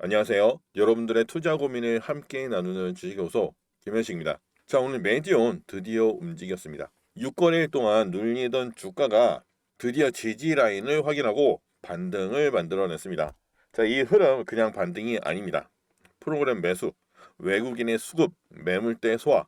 안녕하세요. 여러분들의 투자 고민을 함께 나누는 주식요소 김현식입니다. 자, 오늘 메디온 드디어 움직였습니다. 6거래일 동안 눌리던 주가가 드디어 지지 라인을 확인하고 반등을 만들어냈습니다. 자, 이 흐름 그냥 반등이 아닙니다. 프로그램 매수, 외국인의 수급, 매물대 소화.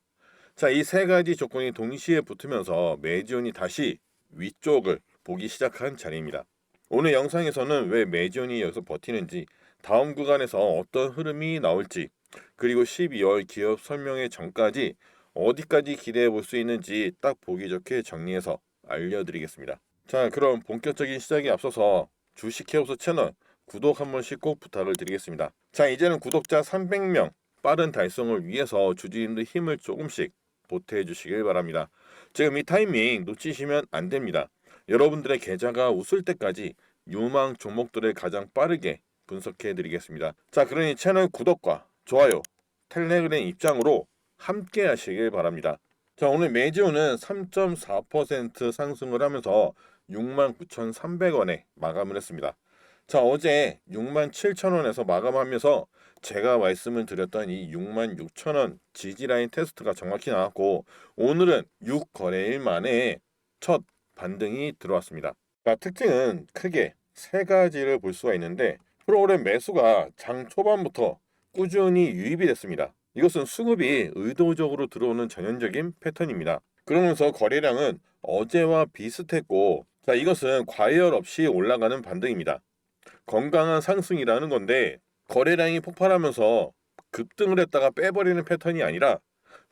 자, 이 세 가지 조건이 동시에 붙으면서 메디온이 다시 위쪽을 보기 시작한 자리입니다. 오늘 영상에서는 왜 메디온이 여기서 버티는지, 다음 구간에서 어떤 흐름이 나올지, 그리고 12월 기업 설명회 전까지 어디까지 기대해 볼 수 있는지 딱 보기 좋게 정리해서 알려드리겠습니다. 자, 그럼 본격적인 시작에 앞서서 주식 헤어서 채널 구독 한 번씩 꼭 부탁을 드리겠습니다. 자, 이제는 구독자 300명 빠른 달성을 위해서 주주님들 힘을 조금씩 보태해 주시길 바랍니다. 지금 이 타이밍 놓치시면 안 됩니다. 여러분들의 계좌가 웃을 때까지 유망 종목들을 가장 빠르게 분석해 드리겠습니다. 자, 그러니 채널 구독과 좋아요, 텔레그램 입장으로 함께 하시길 바랍니다. 자, 오늘 메지오는 3.4% 상승을 하면서 69,300원에 마감을 했습니다. 자, 어제 67,000원에서 마감하면서 제가 말씀을 드렸던 이 66,000원 지지라인 테스트가 정확히 나왔고 오늘은 6거래일 만에 첫 반등이 들어왔습니다. 자, 특징은 크게 세 가지를 볼 수가 있는데 프로그램 매수가 장 초반부터 꾸준히 유입이 됐습니다. 이것은 수급이 의도적으로 들어오는 전형적인 패턴입니다. 그러면서 거래량은 어제와 비슷했고 자, 이것은 과열 없이 올라가는 반등입니다. 건강한 상승이라는 건데 거래량이 폭발하면서 급등을 했다가 빼버리는 패턴이 아니라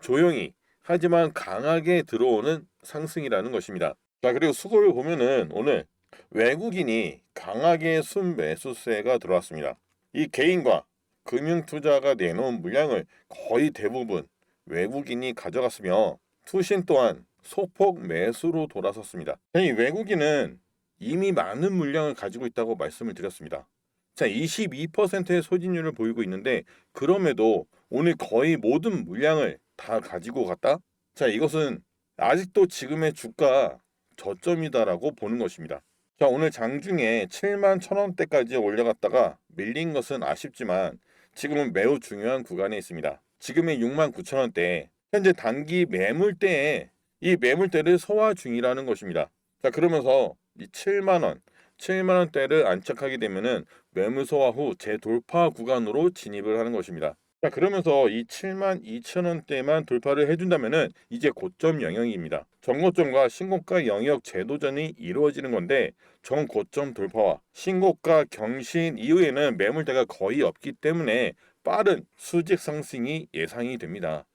조용히 하지만 강하게 들어오는 상승이라는 것입니다. 자 그리고 수급을 보면은 오늘 외국인이 강하게 순 매수세가 들어왔습니다. 이 개인과 금융투자가 내놓은 물량을 거의 대부분 외국인이 가져갔으며 투신 또한 소폭 매수로 돌아섰습니다. 이 외국인은 이미 많은 물량을 가지고 있다고 말씀을 드렸습니다. 자, 22%의 소진율을 보이고 있는데 그럼에도 오늘 거의 모든 물량을 다 가지고 갔다? 자, 이것은 아직도 지금의 주가 저점이다라고 보는 것입니다. 자, 오늘 장중에 7만 1,000원대까지 올려갔다가 밀린 것은 아쉽지만 지금은 매우 중요한 구간에 있습니다. 지금의 6만 9천원대 현재 단기 매물대에 이 매물대를 소화 중이라는 것입니다. 자 그러면서 이 7만 원, 7만 원대를 안착하게 되면은 매물 소화 후 재돌파 구간으로 진입을 하는 것입니다. 자 그러면서 이 7만 2천 원대만 돌파를 해준다면은 이제 고점 영역입니다. 정고점과 신고가 영역 재도전이 이루어지는 건데 정고점 돌파와 신고가 경신 이후에는 매물대가 거의 없기 때문에 빠른 수직 상승이 예상이 됩니다.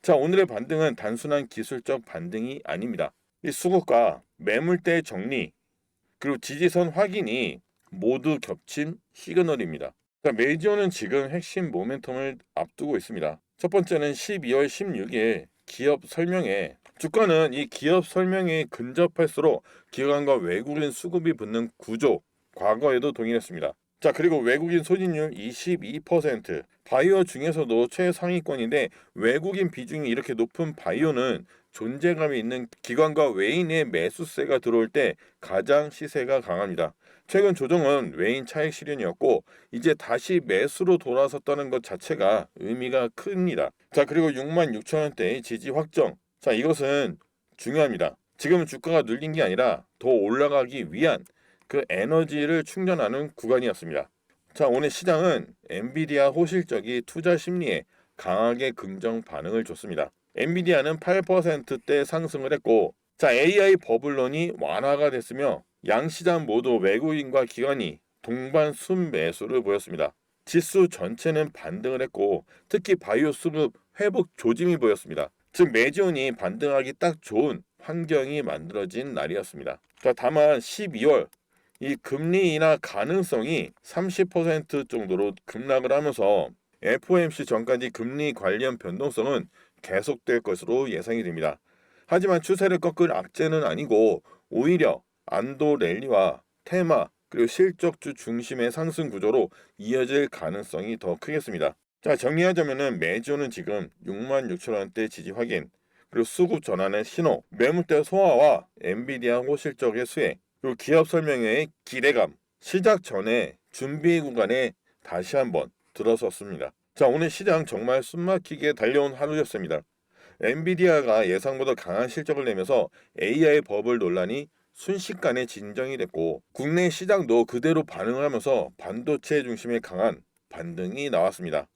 자 오늘의 반등은 단순한 기술적 반등이 아닙니다. 이 수급과 매물대 정리 그리고 지지선 확인이 모두 겹친 시그널입니다. 자, 메이저는 지금 핵심 모멘텀을 앞두고 있습니다. 첫 번째는 12월 16일 기업 설명회. 주가는 이 기업 설명회에 근접할수록 기관과 외국인 수급이 붙는 구조, 과거에도 동일했습니다. 자, 그리고 외국인 소진율 22%. 바이오 중에서도 최상위권인데 외국인 비중이 이렇게 높은 바이오는 존재감이 있는 기관과 외인의 매수세가 들어올 때 가장 시세가 강합니다. 최근 조정은 외인 차익 실현이었고 이제 다시 매수로 돌아섰다는 것 자체가 의미가 큽니다. 자 그리고 6만 6천 원대의 지지 확정. 자 이것은 중요합니다. 지금은 주가가 눌린 게 아니라 더 올라가기 위한 그 에너지를 충전하는 구간이었습니다. 자 오늘 시장은 엔비디아 호실적이 투자 심리에 강하게 긍정 반응을 줬습니다. 엔비디아는 8%대 상승을 했고 자 AI 버블론이 완화가 됐으며 양시장 모두 외국인과 기관이 동반 순매수를 보였습니다. 지수 전체는 반등을 했고 특히 바이오 수급 회복 조짐이 보였습니다. 즉 매지온이 반등하기 딱 좋은 환경이 만들어진 날이었습니다. 자, 다만 12월 이 금리 인하 가능성이 30% 정도로 급락을 하면서 FOMC 전까지 금리 관련 변동성은 계속될 것으로 예상이 됩니다. 하지만 추세를 꺾을 악재는 아니고 오히려 안도 랠리와 테마 그리고 실적주 중심의 상승 구조로 이어질 가능성이 더 크겠습니다. 자 정리하자면은 매주는 지금 6만 6천 원대 지지 확인 그리고 수급 전환의 신호 매물대 소화와 엔비디아 호실적의 수혜 그리고 기업 설명회의 기대감 시작 전에 준비 구간에 다시 한번 들어섰습니다. 자, 오늘 시장 정말 숨막히게 달려온 하루였습니다. 엔비디아가 예상보다 강한 실적을 내면서 AI 버블 논란이 순식간에 진정이 됐고 국내 시장도 그대로 반응을 하면서 반도체 중심의 강한 반등이 나왔습니다.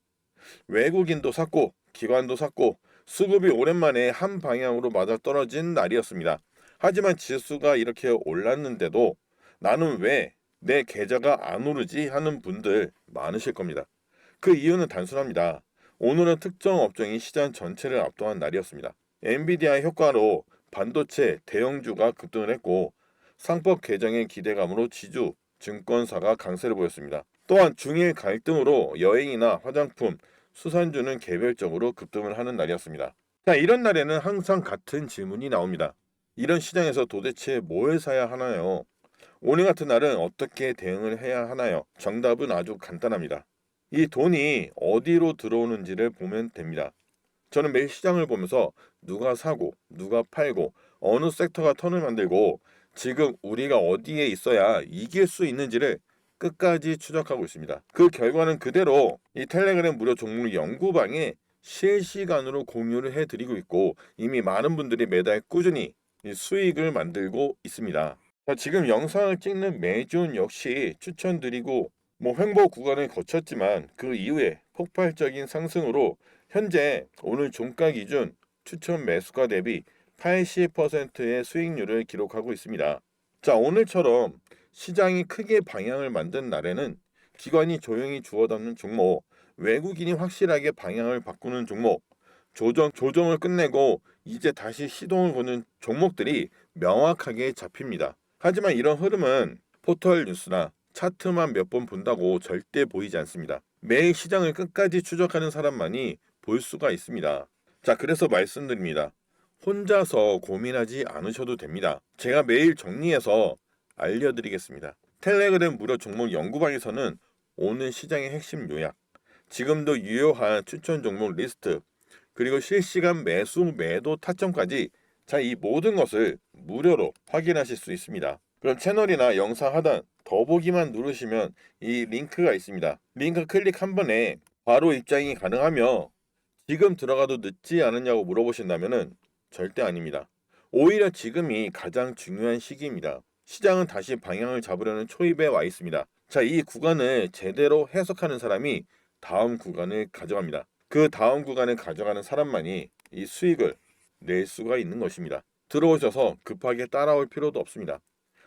외국인도 샀고 기관도 샀고 수급이 오랜만에 한 방향으로 맞아 떨어진 날이었습니다. 하지만 지수가 이렇게 올랐는데도 나는 왜 내 계좌가 안 오르지 하는 분들 많으실 겁니다. 그 이유는 단순합니다. 오늘은 특정 업종이 시장 전체를 압도한 날이었습니다. 엔비디아의 효과로 반도체 대형주가 급등을 했고 상법 개정의 기대감으로 지주 증권사가 강세를 보였습니다. 또한 중일 갈등으로 여행이나 화장품, 수산주는 개별적으로 급등을 하는 날이었습니다. 자, 이런 날에는 항상 같은 질문이 나옵니다. 이런 시장에서 도대체 뭘 사야 하나요? 오늘 같은 날은 어떻게 대응을 해야 하나요? 정답은 아주 간단합니다. 이 돈이 어디로 들어오는지를 보면 됩니다. 저는 매일 시장을 보면서 누가 사고, 누가 팔고, 어느 섹터가 턴을 만들고, 지금 우리가 어디에 있어야 이길 수 있는지를 끝까지 추적하고 있습니다. 그 결과는 그대로 이 텔레그램 무료 종목 연구방에 실시간으로 공유를 해드리고 있고 이미 많은 분들이 매달 꾸준히 이 수익을 만들고 있습니다. 자, 지금 영상을 찍는 매준 역시 추천드리고 뭐 횡보 구간을 거쳤지만 그 이후에 폭발적인 상승으로 현재 오늘 종가 기준 추천 매수가 대비 80%의 수익률을 기록하고 있습니다. 자, 오늘처럼 시장이 크게 방향을 만든 날에는 기관이 조용히 주워 담는 종목, 외국인이 확실하게 방향을 바꾸는 종목, 조정, 조정을 끝내고 이제 다시 시동을 거는 종목들이 명확하게 잡힙니다. 하지만 이런 흐름은 포털 뉴스나 차트만 몇 번 본다고 절대 보이지 않습니다. 매일 시장을 끝까지 추적하는 사람만이 볼 수가 있습니다. 자, 그래서 말씀드립니다. 혼자서 고민하지 않으셔도 됩니다. 제가 매일 정리해서 알려드리겠습니다. 텔레그램 무료 종목 연구방에서는 오늘 시장의 핵심 요약, 지금도 유효한 추천 종목 리스트, 그리고 실시간 매수 매도 타점까지 자, 이 모든 것을 무료로 확인하실 수 있습니다. 그럼 채널이나 영상 하단 더보기만 누르시면 이 링크가 있습니다. 링크 클릭 한 번에 바로 입장이 가능하며 지금 들어가도 늦지 않았냐고 물어보신다면은 절대 아닙니다. 오히려 지금이 가장 중요한 시기입니다. 시장은 다시 방향을 잡으려는 초입에 와 있습니다. 자, 이 구간을 제대로 해석하는 사람이 다음 구간을 가져갑니다. 그 다음 구간을 가져가는 사람만이 이 수익을 낼 수가 있는 것입니다. 들어오셔서 급하게 따라올 필요도 없습니다.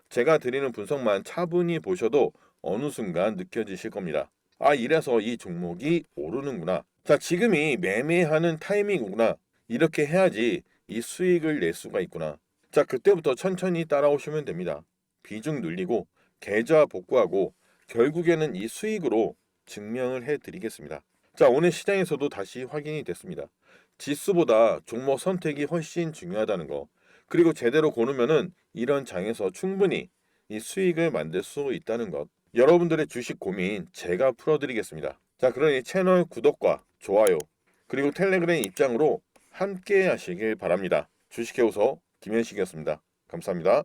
제가 드리는 분석만 차분히 보셔도 어느 순간 느껴지실 겁니다. 아, 이래서 이 종목이 오르는구나. 자, 지금이 매매하는 타이밍이구나. 이렇게 해야지 이 수익을 낼 수가 있구나. 자, 그때부터 천천히 따라오시면 됩니다. 비중 늘리고 계좌 복구하고 결국에는 이 수익으로 증명을 해 드리겠습니다. 자, 오늘 시장에서도 다시 확인이 됐습니다. 지수보다 종목 선택이 훨씬 중요하다는 거. 그리고 제대로 고르면은 이런 장에서 충분히 이 수익을 만들 수 있다는 것. 여러분들의 주식 고민 제가 풀어드리겠습니다. 자, 그러니 채널 구독과 좋아요, 그리고 텔레그램 입장으로 함께 하시길 바랍니다. 주식해우서 김현식이었습니다. 감사합니다.